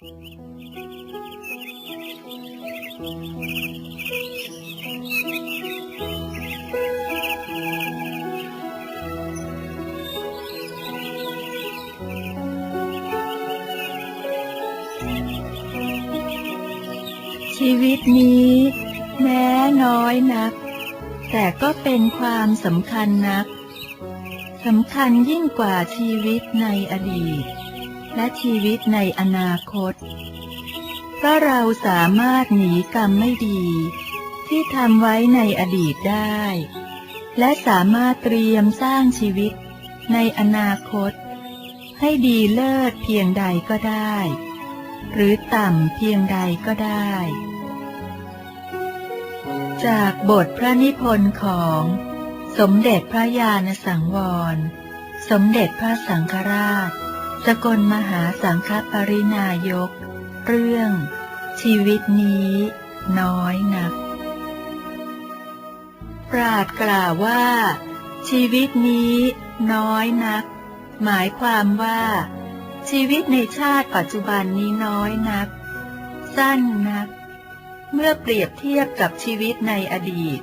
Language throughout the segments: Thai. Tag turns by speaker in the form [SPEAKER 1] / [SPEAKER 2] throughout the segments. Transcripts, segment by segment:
[SPEAKER 1] ชีวิตนี้ แม้น้อยนัก แต่ก็เป็นความสำคัญนักสำคัญยิ่งกว่าชีวิตในอดีต และชีวิตในอนาคตเพราะเราสามารถหนีกรรมไม่ดี ที่ทำไว้ในอดีตได้ และสามารถเตรียมสร้างชีวิตในอนาคต ให้ดีเลิศเพียงใดก็ได้ หรือต่ำเพียงใดก็ได้ จากบทพระนิพนธ์ของสมเด็จพระญาณสังวร สมเด็จพระสังฆราช สกลมหาสังฆปรินายก เรื่อง ชีวิตนี้ น้อยนัก ปราดกล่าวว่า ชีวิตนี้ น้อยนัก หมายความว่า ชีวิตในชาติปัจจุบันนี้น้อยนัก สั้นนัก เมื่อเปรียบเทียบกับชีวิตในอดีต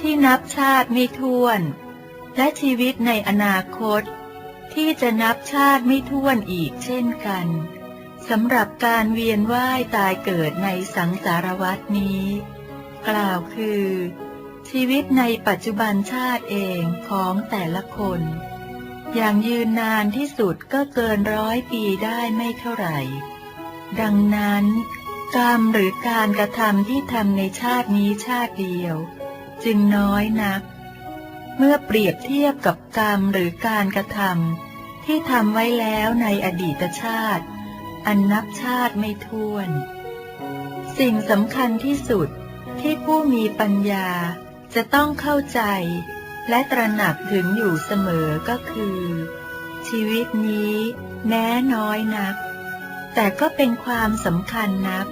[SPEAKER 1] ที่นับชาติไม่ถ้วน และชีวิตในอนาคต ที่จะนับชาติไม่ถ้วนอีกเช่นกันสำหรับการเวียนว่ายตายเกิดในสังสารวัตนี้ กล่าวคือ ชีวิตในปัจจุบันชาติเองของแต่ละคน อย่างยืนนานที่สุดก็เกินร้อยปีได้ไม่เท่าไหร่ ดังนั้น กรรมหรือการกระทำที่ทำในชาตินี้ชาติเดียว จึงน้อยนัก เมื่อเปรียบเทียบกับกรรมหรือการกระทำที่ทำไว้แล้วในอดีตชาติ อันนับชาติไม่ถ้วน สิ่งสำคัญที่สุดที่ผู้มีปัญญาจะต้องเข้าใจ และตระหนักถึงอยู่เสมอก็คือ ชีวิตนี้แม้น้อยนัก แต่ก็เป็นความสำคัญนัก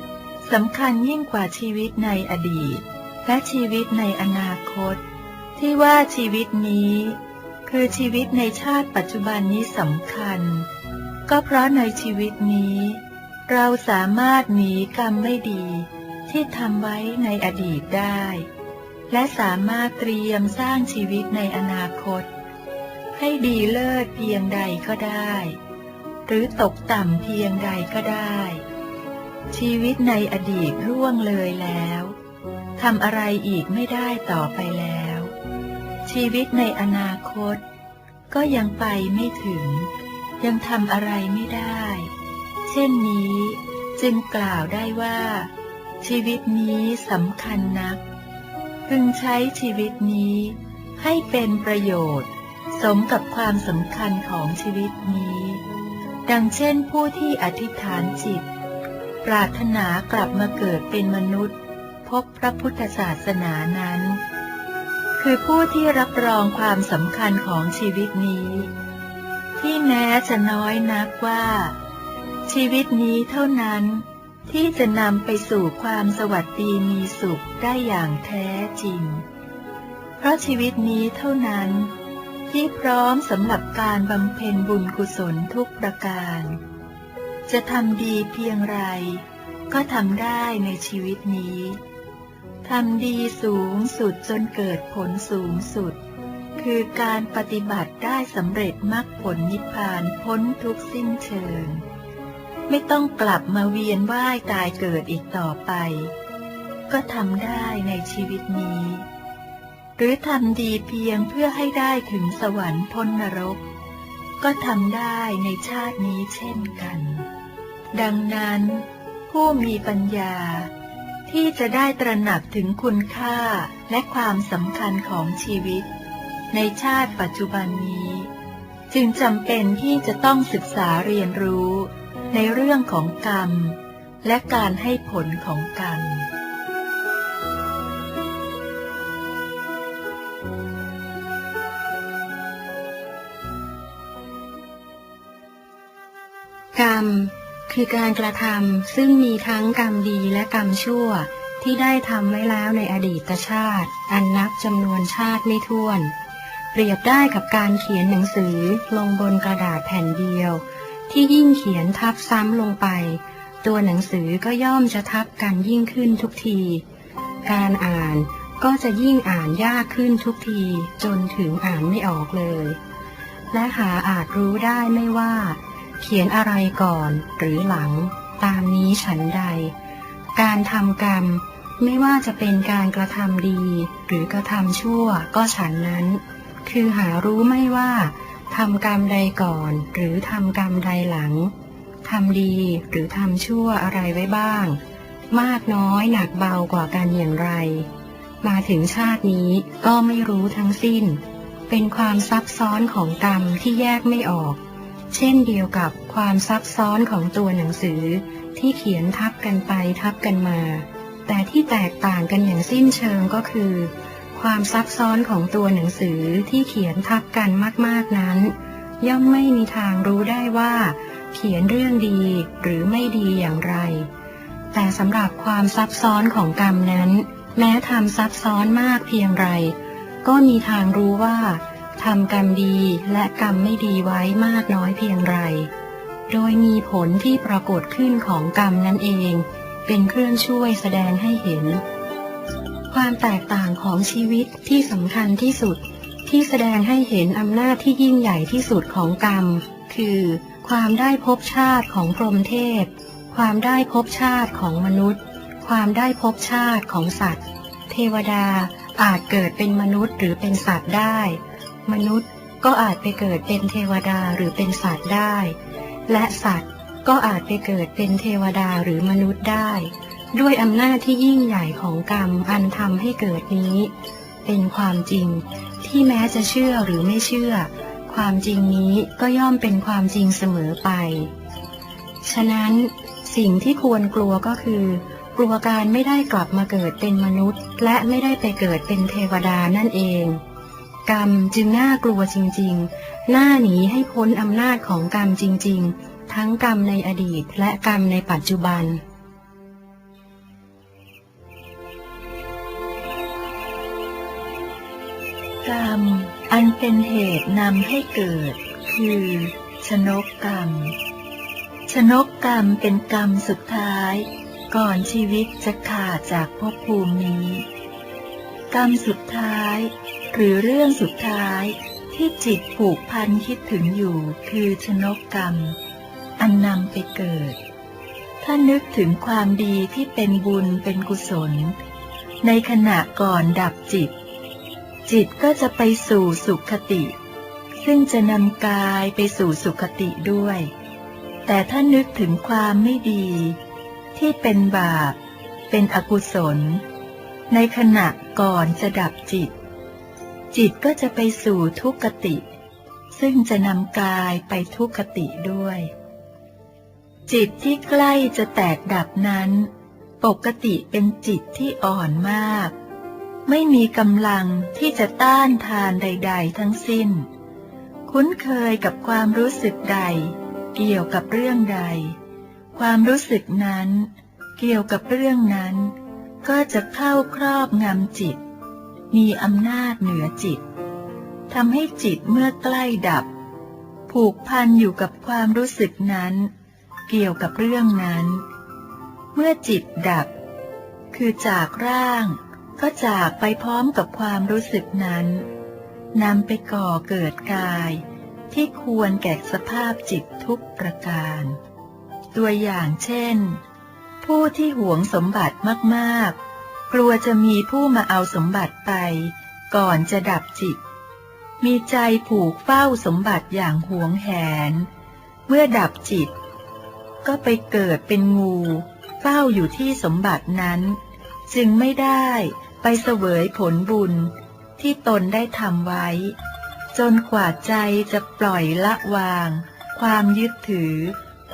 [SPEAKER 1] สำคัญยิ่งกว่าชีวิตในอดีต และชีวิตในอนาคต ที่ว่าชีวิตนี้ คือชีวิตในชาติปัจจุบันนี้สำคัญ ก็เพราะในชีวิตนี้ เราสามารถหนีกรรมไม่ดี ที่ทำไว้ในอดีตได้ และสามารถเตรียมสร้างชีวิตในอนาคต ให้ดีเลิศเพียงใดก็ได้ หรือตกต่ำเพียงใดก็ได้ ชีวิตในอดีตร่วงเลยแล้วทำอะไรอีกไม่ได้ต่อไปแล้ว ชีวิตในอนาคต ก็ยังไปไม่ถึง ยังทำอะไรไม่ได้ เช่นนี้จึงกล่าวได้ว่า ชีวิตนี้สำคัญนัก พึงใช้ชีวิตนี้ให้เป็นประโยชน์ สมกับความสำคัญของชีวิตนี้ ดังเช่นผู้ที่อธิษฐานจิต ปรารถนากลับมาเกิดเป็นมนุษย์ พบพระพุทธศาสนานั้น คือผู้ที่รับรองความสำคัญของชีวิตนี้ ที่แม้จะน้อยนักว่า ชีวิตนี้เท่านั้นที่จะนำไปสู่ความสวัสดีมีสุขได้อย่างแท้จริง เพราะชีวิตนี้เท่านั้น ที่พร้อมสำหรับการบำเพ็ญบุญกุศลทุกประการ จะทำดีเพียงไร ก็ทำได้ในชีวิตนี้ ทำดีสูงสุดจนเกิดผลสูงสุด คือการปฏิบัติได้สำเร็จมรรคผลนิพพานพ้นทุกสิ้นเชิง ไม่ต้องกลับมาเวียนว่ายตายเกิดอีกต่อไป ก็ทำได้ในชีวิตนี้ หรือทำดีเพียงเพื่อให้ได้ถึงสวรรค์พ้นนรก ก็ทำได้ในชาตินี้เช่นกัน ดังนั้นผู้มีปัญญา ที่จะได้ตระหนักถึงคุณค่าและความสำคัญของชีวิต ในชาติปัจจุบันนี้ จึงจำเป็นที่จะต้องศึกษาเรียนรู้ ในเรื่องของกรรม และการให้ผลของกรรม
[SPEAKER 2] กรรม คือการกระทำซึ่งมีทั้งกรรมดีและกรรมชั่ว ที่ได้ทำไว้แล้วในอดีตชาติ อันนับจำนวนชาติไม่ถ้วน เปรียบได้กับการเขียนหนังสือลงบนกระดาษแผ่นเดียว ที่ยิ่งเขียนทับซ้ำลงไป ตัวหนังสือก็ย่อมจะทับกันยิ่งขึ้นทุกที การอ่านก็จะยิ่งอ่านยากขึ้นทุกทีจนถึงอ่านไม่ออกเลย และหาอาจรู้ได้ไม่ว่า เขียนอะไรก่อนหรือหลัง ตามนี้ฉันใด การทำกรรมไม่ว่าจะเป็นการกระทำดี หรือกระทำชั่วก็ฉันนั้น คือหารู้ไม่ว่าทำกรรมใดก่อน หรือทำกรรมใดหลังทำดีหรือทำชั่วอะไรไว้บ้าง มากน้อยหนักเบากว่ากันอย่างไร มาถึงชาตินี้ก็ไม่รู้ทั้งสิ้น เป็นความซับซ้อนของกรรมที่แยกไม่ออก เช่นเดียวกับความซับซ้อนของตัวหนังสือที่เขียนทับกันไปทับกันมา แต่ที่แตกต่างกันอย่างสิ้นเชิงก็คือ ความซับซ้อนของตัวหนังสือที่เขียนทับกันมากๆนั้น ย่อมไม่มีทางรู้ได้ว่า เขียนเรื่องดีหรือไม่ดีอย่างไร แต่สำหรับความซับซ้อนของกรรมนั้น แม้ทำซับซ้อนมากเพียงไร ก็มีทางรู้ว่า ทำกรรมดีและกรรมไม่ดีไว้มากน้อยเพียงไร โดยมีผลที่ปรากฏขึ้นของกรรมนั่นเอง เป็นเครื่องช่วยแสดงให้เห็น ความแตกต่างของชีวิตที่สำคัญที่สุด ที่แสดงให้เห็นอำนาจที่ยิ่งใหญ่ที่สุดของกรรม คือความได้พบชาติของพรหมเทพ ความได้พบชาติของมนุษย์ ความได้พบชาติของสัตว์ เทวดาอาจเกิดเป็นมนุษย์หรือเป็นสัตว์ได้ มนุษย์ก็อาจไปเกิดเป็นเทวดาหรือเป็นสัตว์ได้ และสัตว์ก็อาจไปเกิดเป็นเทวดาหรือมนุษย์ได้ ด้วยอำนาจที่ยิ่งใหญ่ของกรรมอันทำให้เกิดนี้ เป็นความจริงที่แม้จะเชื่อหรือไม่เชื่อ ความจริงนี้ก็ย่อมเป็นความจริงเสมอไป ฉะนั้นสิ่งที่ควรกลัวก็คือกลัวการไม่ได้กลับมาเกิดเป็นมนุษย์ และไม่ได้ไปเกิดเป็นเทวดานั่นเอง กรรมจึงน่ากลัวจริงๆ หน่าหนีให้พ้นอำนาจของกรรมจริงๆ ทั้งกรรมในอดีตและกรรมในปัจจุบัน
[SPEAKER 1] กรรมอันเป็นเหตุนำให้เกิด คือชนกกรรม ชนกกรรมเป็นกรรมสุดท้าย ก่อนชีวิตจะขาดจากภพภูมินี้ กรรมสุดท้าย หรือเรื่องสุดท้ายที่จิตผูกพันคิดถึงอยู่คือชนกกรรม อันนำไปเกิด ถ้านึกถึงความดีที่เป็นบุญเป็นกุศล ในขณะก่อนดับจิต จิตก็จะไปสู่สุขติ ซึ่งจะนำกายไปสู่สุขติด้วย แต่ถ้านึกถึงความไม่ดี ที่เป็นบาป เป็นอกุศล ในขณะก่อนจะดับจิต จิตก็จะไปสู่ทุกขติ ซึ่งจะนำกายไปทุกขติด้วย จิตที่ใกล้จะแตกดับนั้น ปกติเป็นจิตที่อ่อนมาก ไม่มีกำลังที่จะต้านทานใด ๆ ทั้งสิ้น คุ้นเคยกับความรู้สึกใด เกี่ยวกับเรื่องใด ความรู้สึกนั้น เกี่ยวกับเรื่องนั้น ก็จะเข้าครอบงำจิต มีอำนาจเหนือจิตทำให้จิตเมื่อใกล้ดับ ผูกพันอยู่กับความรู้สึกนั้น เกี่ยวกับเรื่องนั้น เมื่อจิตดับ คือจากร่าง ก็จากไปพร้อมกับความรู้สึกนั้นนำไปก่อเกิดกาย ที่ควรแก่สภาพจิตทุกประการ ตัวอย่างเช่น ผู้ที่หวงสมบัติมากๆ กลัวจะมีผู้มาเอาสมบัติไป ก่อนจะดับจิต มีใจผูกเฝ้าสมบัติอย่างหวงแหน เมื่อดับจิต ก็ไปเกิดเป็นงูเฝ้าอยู่ที่สมบัตินั้น จึงไม่ได้ไปเสวยผลบุญที่ตนได้ทำไว้ จนกว่าใจจะปล่อยละวาง ความยึดถือ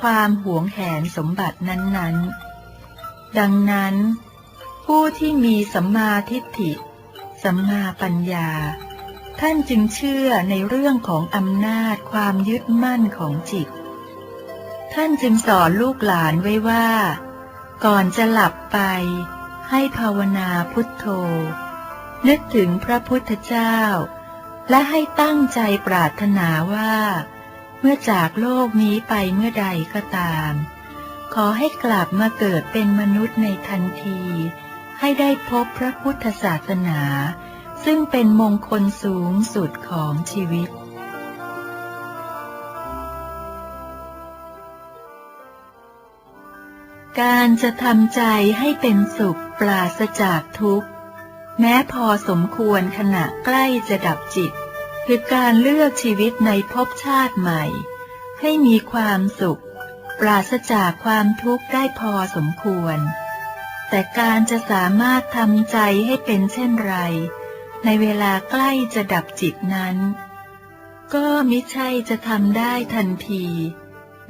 [SPEAKER 1] ความหวงแหนสมบัตินั้นๆ ดังนั้น ผู้ที่มีสัมมาทิฏฐิ สัมมาปัญญา ท่านจึงเชื่อในเรื่องของอำนาจความยึดมั่นของจิต ท่านจึงสอนลูกหลานไว้ว่า ก่อนจะหลับไป ให้ภาวนาพุทโธ นึกถึงพระพุทธเจ้า และให้ตั้งใจปรารถนาว่า เมื่อจากโลกนี้ไปเมื่อใดก็ตาม ขอให้กลับมาเกิดเป็นมนุษย์ในทันที ให้ได้พบพระพุทธศาสนา ซึ่งเป็นมงคลสูงสุดของชีวิตการจะทำใจให้เป็นสุขปราศจากทุกข์ แม้พอสมควรขณะใกล้จะดับจิต คือการเลือกชีวิตในภพชาติใหม่ ให้มีความสุข ปราศจากความทุกข์ได้พอสมควร แต่การจะสามารถทำใจให้เป็นเช่นไร ในเวลาใกล้จะดับจิตนั้น ก็มิใช่จะทำได้ทันที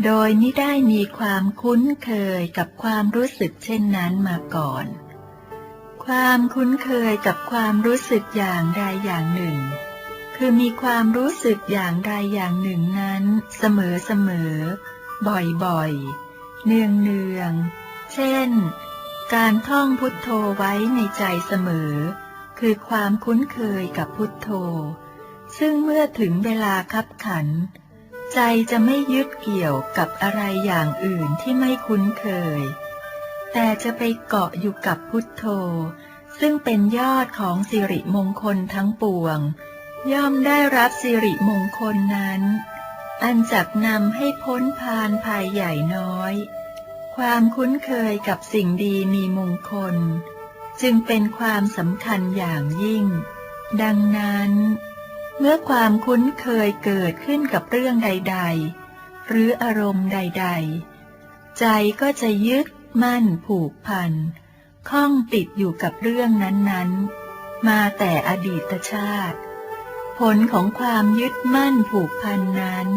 [SPEAKER 1] โดยไม่ได้มีความคุ้นเคยกับความรู้สึกเช่นนั้นมาก่อน ความคุ้นเคยกับความรู้สึกอย่างใดอย่างหนึ่งคือมีความรู้สึกอย่างใดอย่างหนึ่งนั้น เสมอเสมอ บ่อยๆเนืองเนืองๆ เช่น การท่องพุทโธไว้ในใจเสมอ คือความคุ้นเคยกับพุทโธ ซึ่งเมื่อถึงเวลาคับขัน ใจจะไม่ยึดเกี่ยวกับอะไรอย่างอื่นที่ไม่คุ้นเคย แต่จะไปเกาะอยู่กับพุทโธ ซึ่งเป็นยอดของสิริมงคลทั้งปวง ย่อมได้รับสิริมงคลนั้น อันจักนำให้พ้นพานภัยใหญ่น้อย ความคุ้นเคยกับสิ่งดีมีมงคล จึงเป็นความสำคัญอย่างยิ่ง ดังนั้น เมื่อความคุ้นเคยเกิดขึ้นกับเรื่องใด ๆ หรืออารมณ์ใด ๆ ใจก็จะยึดมั่นผูกพันข้องติดอยู่กับเรื่องนั้น ๆ มาแต่อดีตชาติ ผลของความยึดมั่นผูกพันนั้น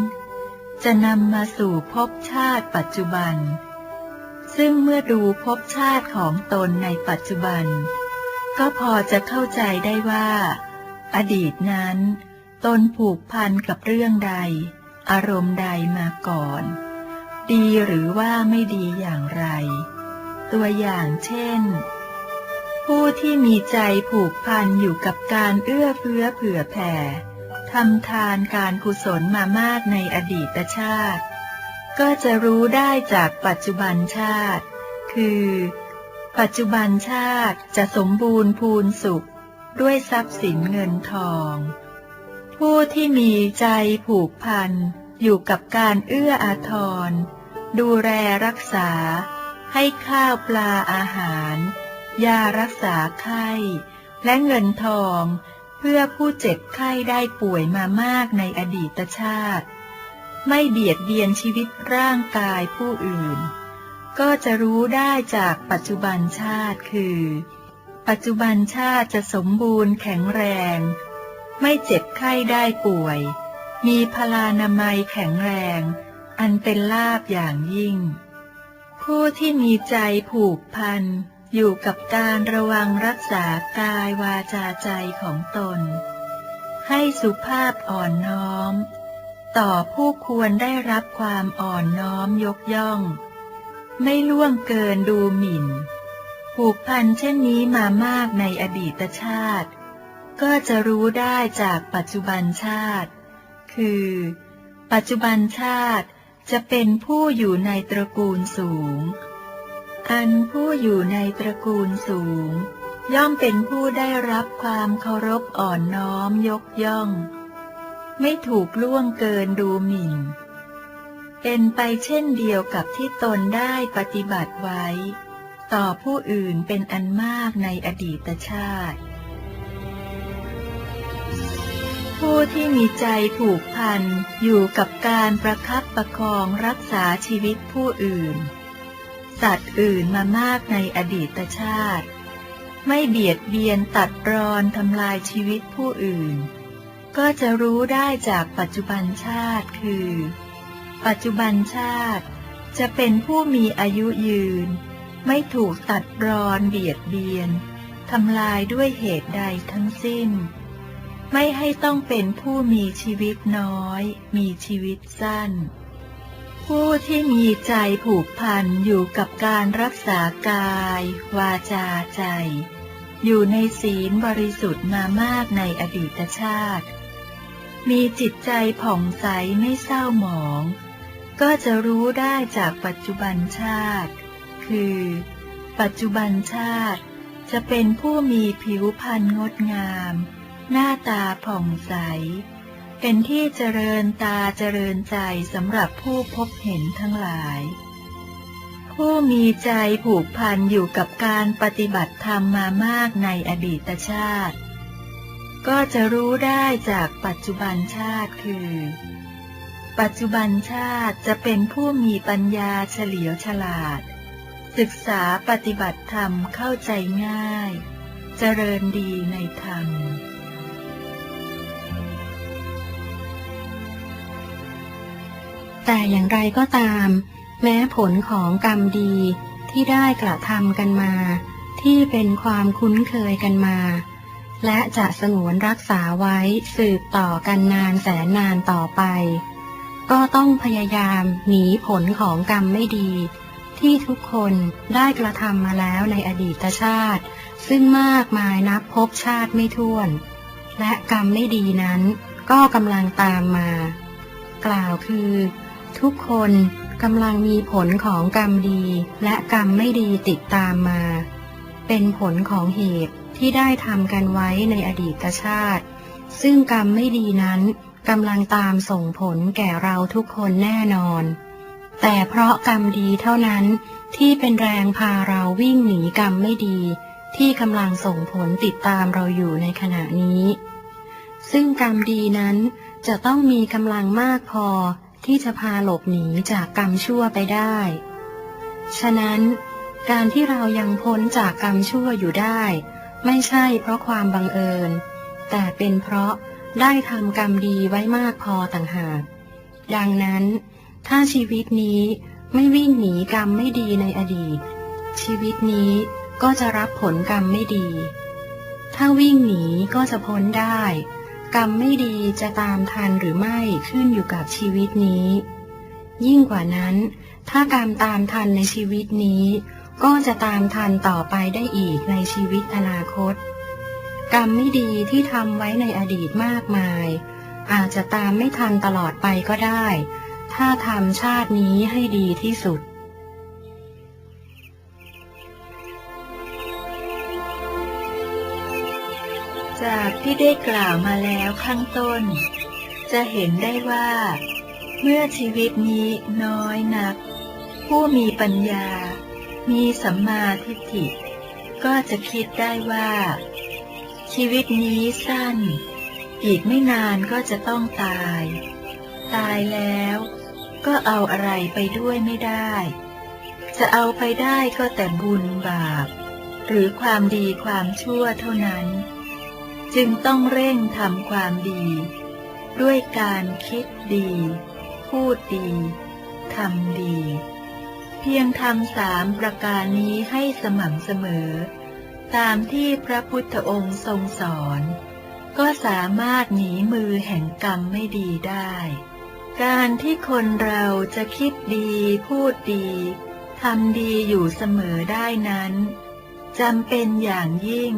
[SPEAKER 1] จะนำมาสู่ภพชาติปัจจุบัน ซึ่งเมื่อดูภพชาติของตนในปัจจุบัน ก็พอจะเข้าใจได้ว่า อดีตนั้น ตนผูกพันกับเรื่องใด อารมณ์ใดมาก่อน ดีหรือว่าไม่ดีอย่างไร ตัวอย่างเช่น ผู้ที่มีใจผูกพันอยู่กับการเอื้อเฟื้อเผื่อแผ่ทำทานการกุศลมามากในอดีตชาติ ก็จะรู้ได้จากปัจจุบันชาติ คือ ปัจจุบันชาติจะสมบูรณ์พูนสุข ด้วยทรัพย์สินเงินทอง ผู้ที่มีใจผูกพันอยู่กับการเอื้ออาทร ดูแลรักษา ให้ข้าวปลาอาหาร ยารักษาไข้ และเงินทอง เพื่อผู้เจ็บไข้ได้ป่วยมามากในอดีตชาติ ไม่เบียดเบียนชีวิตร่างกายผู้อื่น ก็จะรู้ได้จากปัจจุบันชาติคือ ปัจจุบันชาติจะสมบูรณ์แข็งแรง ไม่เจ็บไข้ได้ป่วย มีพลานามัยแข็งแรง อันเป็นลาบอย่างยิ่ง ผู้ที่มีใจผูกพัน อยู่กับการระวังรักษากายวาจาใจของตน ให้สุภาพอ่อนน้อม ต่อผู้ควรได้รับความอ่อนน้อมยกย่อง ไม่ล่วงเกินดูหมิ่น ผูกพันเช่นนี้มามากในอดีตชาติ ก็จะรู้ได้จากปัจจุบันชาติ คือ ปัจจุบันชาติจะเป็นผู้อยู่ในตระกูลสูง อันผู้อยู่ในตระกูลสูง ย่อมเป็นผู้ได้รับความเคารพอ่อนน้อมยกย่อง ไม่ถูกล่วงเกินดูหมิ่น เป็นไปเช่นเดียวกับที่ตนได้ปฏิบัติไว้ ต่อผู้อื่นเป็นอันมากในอดีตชาติ ผู้ที่มีใจผูกพันอยู่กับการประคับประคองรักษาชีวิตผู้อื่น สัตว์อื่นมามากในอดีตชาติ ไม่เบียดเบียนตัดรอนทำลายชีวิตผู้อื่น ก็จะรู้ได้จากปัจจุบันชาติคือ ปัจจุบันชาติ จะเป็นผู้มีอายุยืน ไม่ถูกตัดรอนเบียดเบียนทำลายด้วยเหตุใดทั้งสิ้น ไม่ให้ต้องเป็นผู้มีชีวิตน้อย มีชีวิตสั้น ผู้ที่มีใจผูกพันอยู่กับการรักษากาย วาจาใจ อยู่ในศีลบริสุทธิ์มามากในอดีตชาติ มีจิตใจผ่องใสไม่เศร้าหมอง ก็จะรู้ได้จากปัจจุบันชาติ คือ ปัจจุบันชาติ จะเป็นผู้มีผิวพรรณงดงาม หน้าตาผ่องใส เป็นที่เจริญตาเจริญใจสำหรับผู้พบเห็นทั้งหลาย ผู้มีใจผูกพันอยู่กับการปฏิบัติธรรมมามากในอดีตชาติ ก็จะรู้ได้จากปัจจุบันชาติคือ ปัจจุบันชาติจะเป็นผู้มีปัญญาเฉลียวฉลาด ศึกษาปฏิบัติธรรมเข้าใจง่าย เจริญดีในธรรม
[SPEAKER 2] แต่อย่างไรก็ตาม แม้ผลของกรรมดีที่ได้กระทำกันมา ที่เป็นความคุ้นเคยกันมา และจะสงวนรักษาไว้สืบต่อกันนานแสนนานต่อไป ก็ต้องพยายามหนีผลของกรรมไม่ดี ที่ทุกคนได้กระทำมาแล้วในอดีตชาติ ซึ่งมากมายนับพบชาติไม่ถ้วน และกรรมไม่ดีนั้นก็กำลังตามมา กล่าวคือ ทุกคนกำลังมีผลของกรรมดีและกรรมไม่ดีติดตามมา เป็นผลของเหตุที่ได้ทำกันไว้ในอดีตชาติ ซึ่งกรรมไม่ดีนั้นกำลังตามส่งผลแก่เราทุกคนแน่นอน แต่เพราะกรรมดีเท่านั้นที่เป็นแรงพาเราวิ่งหนีกรรมไม่ดี ที่กำลังส่งผลติดตามเราอยู่ในขณะนี้ ซึ่งกรรมดีนั้นจะต้องมีกำลังมากพอ ที่จะพาหลบหนีจากกรรมชั่วไปได้ ฉะนั้น การที่เรายังพ้นจากกรรมชั่วอยู่ได้ ไม่ใช่เพราะความบังเอิญ แต่เป็นเพราะได้ทำกรรมดีไว้มากพอต่างหาก ดังนั้น ถ้าชีวิตนี้ไม่วิ่งหนีกรรมไม่ดีในอดีต ชีวิตนี้ก็จะรับผลกรรมไม่ดี ถ้าวิ่งหนีก็จะพ้นได้ กรรมไม่ดีจะตามทันหรือไม่ขึ้นอยู่กับชีวิตนี้ ยิ่งกว่านั้น ถ้ากรรมตามทันในชีวิตนี้ ก็จะตามทันต่อไปได้อีกในชีวิตอนาคต กรรมไม่ดีที่ทำไว้ในอดีตมากมาย อาจจะตามไม่ทันตลอดไปก็ได้ ถ้าทำชาตินี้ให้ดีที่สุด
[SPEAKER 1] จากที่ได้กล่าวมาแล้วข้างต้น จะเห็นได้ว่า เมื่อชีวิตนี้น้อยนัก ผู้มีปัญญา มีสัมมาทิฏฐิ ก็จะคิดได้ว่า ชีวิตนี้สั้น อีกไม่นานก็จะต้องตาย ตายแล้วก็เอาอะไรไปด้วยไม่ได้ จะเอาไปได้ก็แต่บุญบาป หรือความดีความชั่วเท่านั้น จึงต้องเร่งทำความดี ด้วยการคิดดี พูดดีทำดี เพียงทำสามประการนี้ให้สม่ำเสมอ ตามที่พระพุทธองค์ทรงสอน ก็สามารถหนีมือแห่งกรรมไม่ดีได้ การที่คนเราจะคิดดี พูดดีทำดีอยู่เสมอได้นั้นจำเป็นอย่างยิ่ง